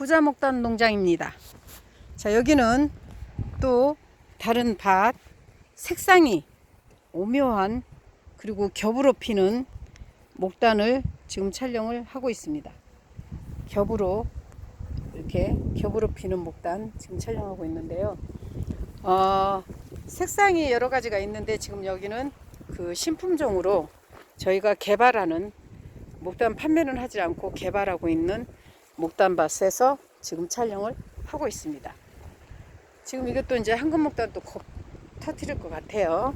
부자목단 농장입니다. 자, 여기는 또 다른 밭 색상이 오묘한 그리고 겹으로 피는 목단을 지금 촬영을 하고 있습니다. 겹으로 이렇게 겹으로 피는 목단 지금 촬영하고 있는데요. 어, 색상이 여러 가지가 있는데 지금 여기는 그 신품종으로 저희가 개발하는 목단 판매는 하지 않고 개발하고 있는 목단밭에서 지금 촬영을 하고 있습니다. 지금 이것도 이제 황금 목단도 곧 터트릴 것 같아요.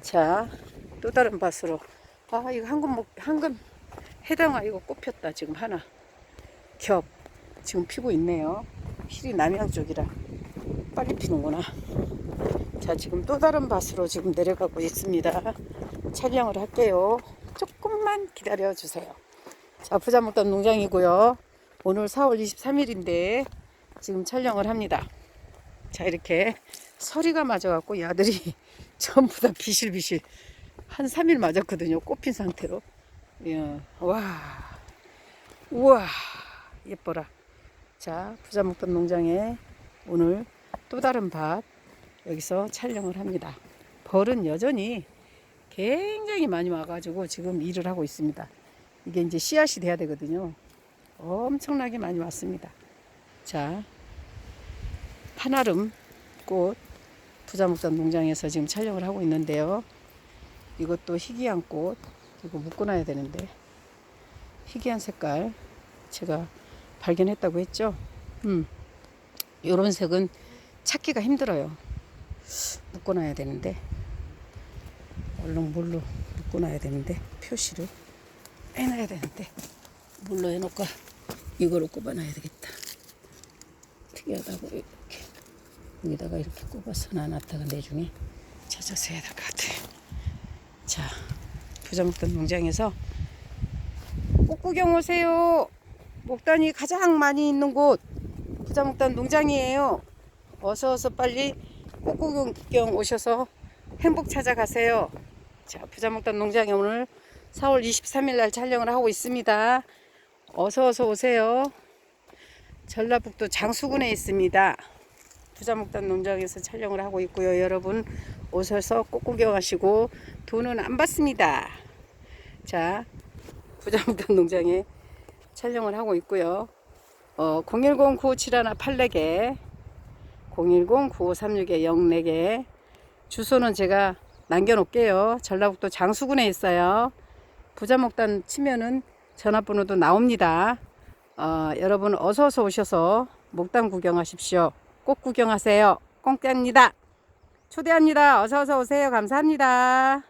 자, 또 다른 밭으로. 아, 이거 황금 목, 황금 해당화 이거 꽃폈다. 지금 하나. 겹. 지금 피고 있네요. 필이 남양 쪽이라 빨리 피는구나. 자, 지금 또 다른 밭으로 지금 내려가고 있습니다. 촬영을 할게요. 조금만 기다려 주세요. 자, 부자목단 농장이고요. 오늘 4월 23일인데 지금 촬영을 합니다. 자, 이렇게 서리가 맞아갖고 이 아들이 전부 다 비실비실 한 3일 맞았거든요. 꽃핀 상태로. 예, 와, 우와, 예뻐라. 자, 부자목단 농장에 오늘 또 다른 밭 여기서 촬영을 합니다. 벌은 여전히 굉장히 많이 와가지고 지금 일을 하고 있습니다. 이게 이제 씨앗이 돼야 되거든요. 엄청나게 많이 왔습니다. 자, 파나름 꽃 부자목단 농장에서 지금 촬영을 하고 있는데요. 이것도 희귀한 꽃 이거 묶어놔야 되는데 희귀한 색깔 제가 발견했다고 했죠. 음, 이런 색은 찾기가 힘들어요. 묶어놔야 되는데 얼른 물로 묶어놔야 되는데 표시를 해놔야 되는데 물로 해놓고 이거로 꼽아놔야 되겠다. 특이하다고 이렇게 여기다가 이렇게 꼽아서 놔놨다가 내중에 찾아서 해야 될 것 같아요. 자, 부자목단 농장에서 꽃 구경 오세요. 목단이 가장 많이 있는 곳 부자목단 농장이에요. 어서 어서 빨리 꽃 구경 오셔서 행복 찾아가세요. 자, 부자목단 농장에 오늘 4월 23일 날 촬영을 하고 있습니다. 어서 어서 오세요. 전라북도 장수군에 있습니다. 부자목단 농장에서 촬영을 하고 있고요. 여러분 오셔서 꽃 구경하시고 돈은 안 받습니다. 자, 부자목단 농장에 촬영을 하고 있고요. 어, 010-9571-84개 010-9536-04개 주소는 제가 남겨놓을게요. 전라북도 장수군에 있어요. 부자목단 치면은 전화번호도 나옵니다. 어, 여러분 어서 어서 오셔서 목단 구경하십시오. 꼭 구경하세요. 공짜입니다. 초대합니다. 어서 어서 오세요. 감사합니다.